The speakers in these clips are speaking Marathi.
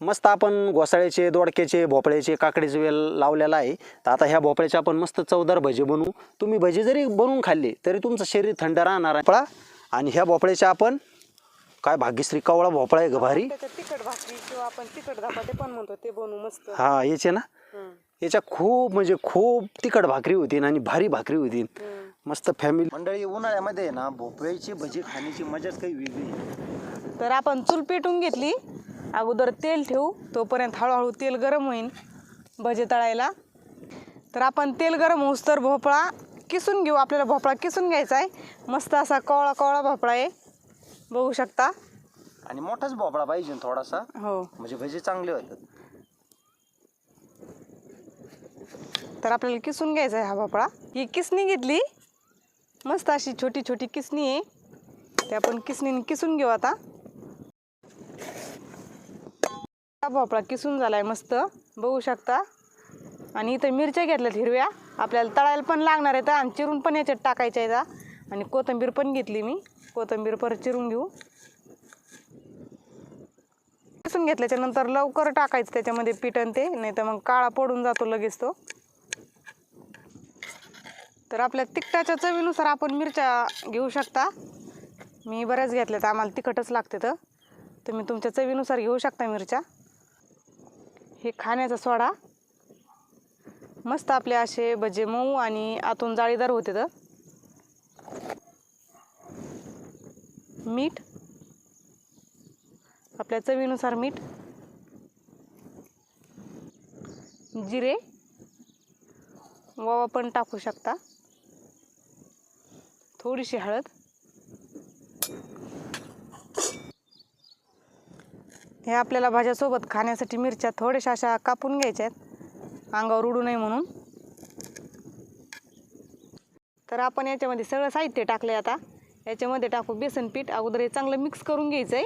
मस्त आपण घोसाळ्याचे दोडक्याचे भोपळ्याचे काकडीचे वेल लावलेला आहे. तर आता ह्या भोपळ्याचे आपण मस्त चवदार भजे बनवू. तुम्ही भजे जरी बनवून खाल्ले तरी तुमचं शरीर थंड राहणार आहे. भोपळा आणि ह्या भोपळ्याचे आपण काय भाग्यश्री कवळा भोपळा आहे ग भारी. तिखट भाकरी किंवा आपण तिखट धपाटे पण म्हणतो ते बनवू मस्त. हा याचे ना. याच्या खूप म्हणजे खूप तिखट भाकरी होती आणि भारी भाकरी होती. मस्त फॅमिली मंडळी उन्हाळ्यामध्ये आहे ना भोपळ्याची भजी खाण्याची मजाच काही वेगळी तर आपण चूल पेटून घेतली. अगोदर तेल ठेवू तोपर्यंत हळूहळू तेल गरम होईल भजे तळायला. तर आपण तेल गरम होऊस तर भोपळा किसून घेऊ. आपल्याला भोपळा किसून घ्यायचा आहे. मस्त असा कवळा कवळा भोपळा आहे. बघू शकता. आणि मोठाच भोपळा पाहिजे थोडासा. हो. म्हणजे भजी चांगले होतात. तर आपल्याला किसून घ्यायचा आहे हा भोपळा. ही किसणी घेतली. मस्त अशी छोटी छोटी किसणी आहे. ते आपण किसणीने किसून घेऊ आता. हा भोपळा किसून आहे मस्त. बघू शकता. आणि इथं मिरच्या घेतल्यात हिरव्या. आपल्याला तळायला पण लागणार आहेत. आणि चिरून पण याच्यात टाकायच्या आहेत आणि कोथिंबीर पण घेतली मी. कोथिंबीर परत चिरून घेऊ. किसून घेतल्याच्या नंतर लवकर टाकायचं त्याच्यामध्ये पिठण ते. नाही तर मग काळा पडून जातो लगेच तो. तर आपल्या तिखटाच्या चवीनुसार आपण मिरच्या घेऊ शकता. मी बऱ्याच घेतल्या तर आम्हाला तिखटच लागते तर. तुम्ही तुमच्या चवीनुसार घेऊ शकता मिरच्या. हे खाण्याचा सोडा. मस्त आपले असे भजे मऊ आणि आतून जाळीदार होते तर. मीठ. आपल्या चवीनुसार मीठ. जिरे. ओवा पण टाकू शकता. थोडीशी हळद. हे आपल्याला भाज्यासोबत खाण्यासाठी मिरच्या थोड्याशा अशा कापून घ्यायच्या आहेत अंगावर उडू नये म्हणून. तर आपण याच्यामध्ये सगळं साहित्य टाकलं आहे आता. याच्यामध्ये टाकू बेसन पीठ अगोदर हे चांगलं मिक्स करून घ्यायचं आहे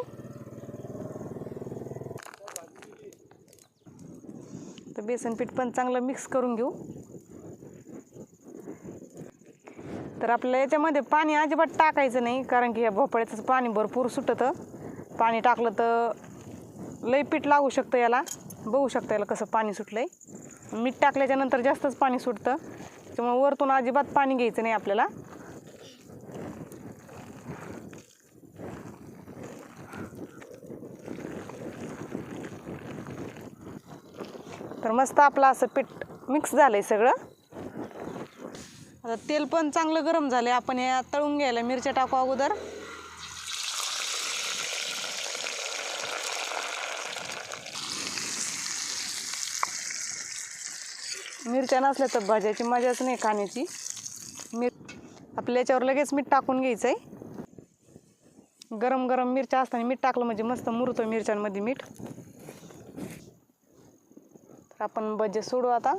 तर बेसन पीठ पण चांगलं मिक्स करून घेऊ. तर आपल्याला याच्यामध्ये पाणी अजिबात टाकायचं नाही कारण की या भोपळ्याचं पाणी भरपूर सुटतं. पाणी टाकलं तर लई पीठ लागू शकतं याला. बघू शकता याला कसं पाणी सुटलं आहे मीठ टाकल्याच्यानंतर जास्तच पाणी सुटतं. किंवा वरतून अजिबात पाणी घ्यायचं नाही आपल्याला. तर मस्त आपलं असं पीठ मिक्स झालं आहे सगळं. आता तेल पण चांगलं गरम झालं आपण या तळून घ्यायला मिरच्या टाकू अगोदर. मिरच्या नसल्या तर भाज्याची मजाच नाही खाण्याची. मिर आपल्या याच्यावर लगेच मीठ टाकून घ्यायचं आहे गरम गरम मिरच्या असताना मीठ टाकलं म्हणजे मस्त मुरतो मिरच्यांमध्ये मीठ. तर आपण भजे सोडू आता.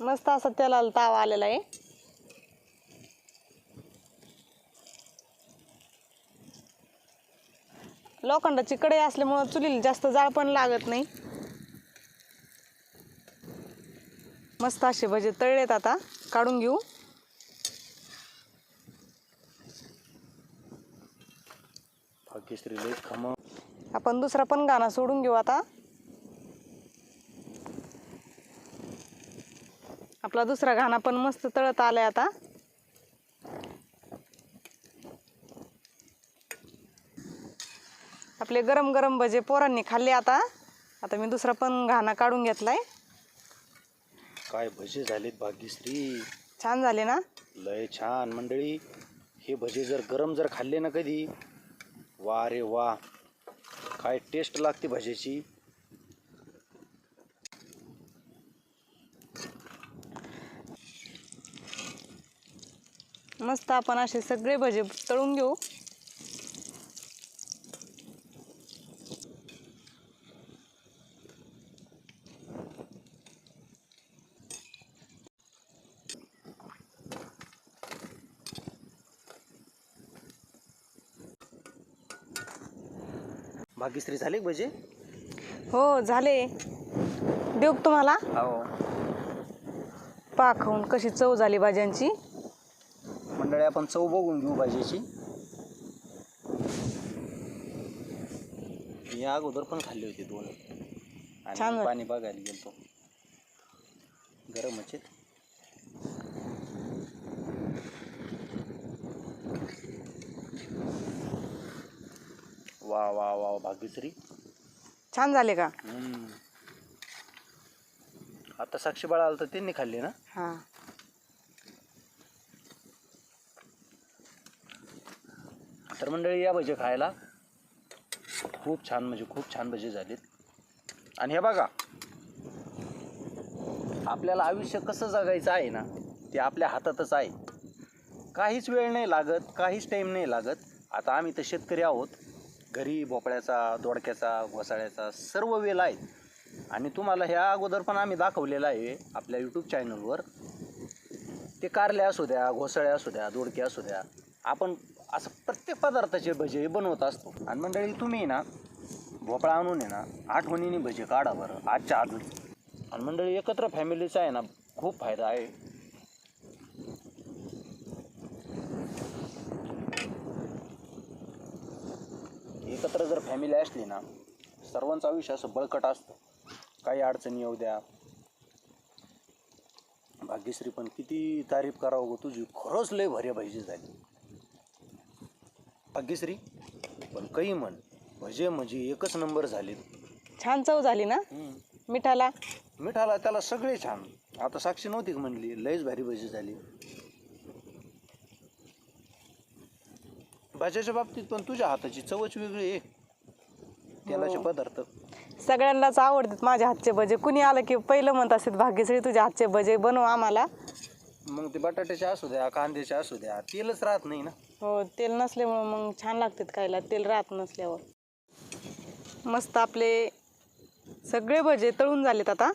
मस्त असा तेलाला तावा आलेला आहे. लोखंडाची कढई असल्यामुळं चुलीला जास्त जाळ पण लागत नाही. मस्त असे भजे तळलेत आता काढून घेऊ. आपण दुसरा पण गाणं सोडून घेऊ आता. आपला दुसरा घाणा पण मस्त तळत आलाय आता. आपले गरम गरम भजे पोरांनी खाल्ले आता. आता मी दुसरा पण घाणा काढून घेतलाय. काय भजे झालेत भाग्यश्री? छान झाले ना? लय छान. मंडळी हे भजे जर गरम जर खाल्ले ना कधी वा रे वा. काय टेस्ट लागते भज्याची मस्त आपण असे सगळे भजे तळून घेऊ. भाग्यश्री झाले भजे? हो झाले. देऊ तुम्हाला? हो. पा खाऊन कशी चव झाली भाज्यांची. मंडळी आपण चव बघून घेऊ भाजीची. मी अगोदर पण खाल्ली होती दोन. आणि पाणी बघायला गेलतो. गरमच आहेत वा वा वा भाग्यश्री. छान झाले का. आता साक्षी बाळा आलं तर त्यांनी खाल्ली ना? तर मंडळी या भजे खायला खूप छान म्हणजे खूप छान भजे झालेत. आणि हे बघा आपल्याला आयुष्य कसं जगायचं आहे ना ते आपल्या हातातच आहे. काहीच वेळ नाही लागत काहीच टाईम नाही लागत. आता आम्ही तर शेतकरी आहोत. घरी भोपळ्याचा दोडक्याचा घोसाळ्याचा सर्व वेल आहेत. आणि तुम्हाला ह्या अगोदर पण आम्ही दाखवलेलं आहे आपल्या यूट्यूब चॅनलवर ते कारले असू द्या घोसाळ्या असू द्या दोडके असू द्या. आपण असं प्रत्येक पदार्थाचे भजे बनवत असतो. आणि मंडळी तुम्ही ना भोपळा आणून आहे ना आठवणीने भजे काढा बरं आजच्या अजून आणि मंडळी एकत्र फॅमिलीचा आहे ना खूप फायदा आहे. एकत्र जर फॅमिली असली ना सर्वांचं आयुष्य असं बळकट असतं. काही अडचणी येऊ द्या. भाग्यश्री पण किती तारीफ करावं गं तुझी. खरंच लय भरे भजी झाली. भाग्यश्री पण काही म्हण. भजे म्हणजे एकच नंबर झाले छान चव झाली ना? मिठाला? मिठाला त्याला सगळे छान. आता साक्षी नव्हती का म्हणली? लयच भारी भजी झाली. भाज्याच्या बाबतीत पण तुझ्या हाताची चवच वेगळी आहे. तेलाचे पदार्थ. सगळ्यांनाच आवडतात माझ्या हातचे भजे. कुणी आलं की पहिलं म्हणत असतात भाग्यश्री तुझ्या हातचे भजे बनव आम्हाला. मग ते बटाट्याचे असू द्या कांद्याचे असू द्या तेलच राहत नाही ना. हो तेल नसल्यामुळं मग छान लागतात खायला तेल राहत नसल्यावर. मस्त आपले सगळे भजे तळून झालेत आता.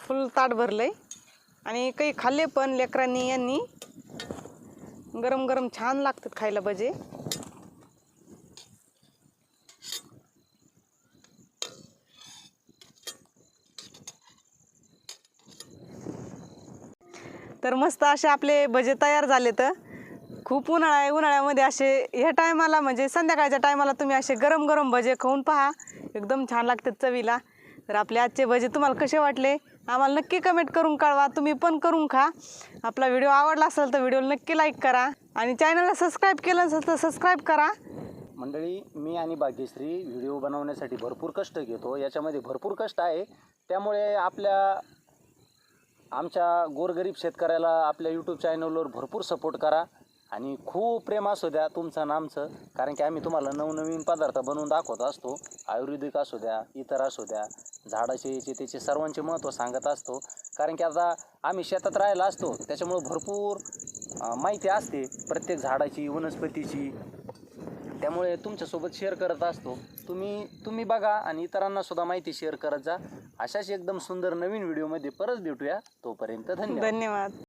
फुल ताट भरलंय. आणि काही खाल्ले पण लेकरांनी यांनी. गरम गरम छान लागतात खायला भजे. तर मस्त असे आपले भजे तयार झाले तर खूप उन्हाळा आहे उन्हाळ्यामध्ये असे ह्या टायमाला म्हणजे संध्याकाळच्या टायमाला तुम्ही असे गरम गरम भजे खाऊन पहा. एकदम छान लागतात चवीला. तर आपले आजचे भजे तुम्हाला कसे वाटले? आम्हाला नक्की कमेंट करून कळवा. तुम्ही पण करून खा. आपला व्हिडिओ आवडला असेल तर व्हिडिओला नक्की लाईक करा. आणि चॅनलला सबस्क्राईब केलं असेल तर सबस्क्राईब करा. मंडळी मी आणि भाग्यश्री व्हिडिओ बनवण्यासाठी भरपूर कष्ट घेतो. याच्यामध्ये भरपूर कष्ट आहे. त्यामुळे आपल्या आमच्या गोरगरीब शेतकऱ्याला आपल्या यूट्यूब चॅनलवर भरपूर सपोर्ट करा आणि खूप प्रेम असू द्या तुमचं आणि आमचं. कारण की आम्ही तुम्हाला नवनवीन पदार्थ बनवून दाखवत असतो. आयुर्वेदिक असू द्या इतर असू द्या झाडाचे याचे त्याचे सर्वांचे महत्त्व सांगत असतो. कारण की आता आम्ही शेतात राहायला असतो त्याच्यामुळं भरपूर माहिती असते प्रत्येक झाडाची वनस्पतीची. त्यामुळे तुमच्यासोबत शेअर करत असतो. तुम्ही तुम्ही बघा आणि इतरांनासुद्धा माहिती शेअर करत जा. अशाच एकदम सुंदर नवीन व्हिडिओमध्ये परत भेटूया. तोपर्यंत धन्यवाद. धन्यवाद.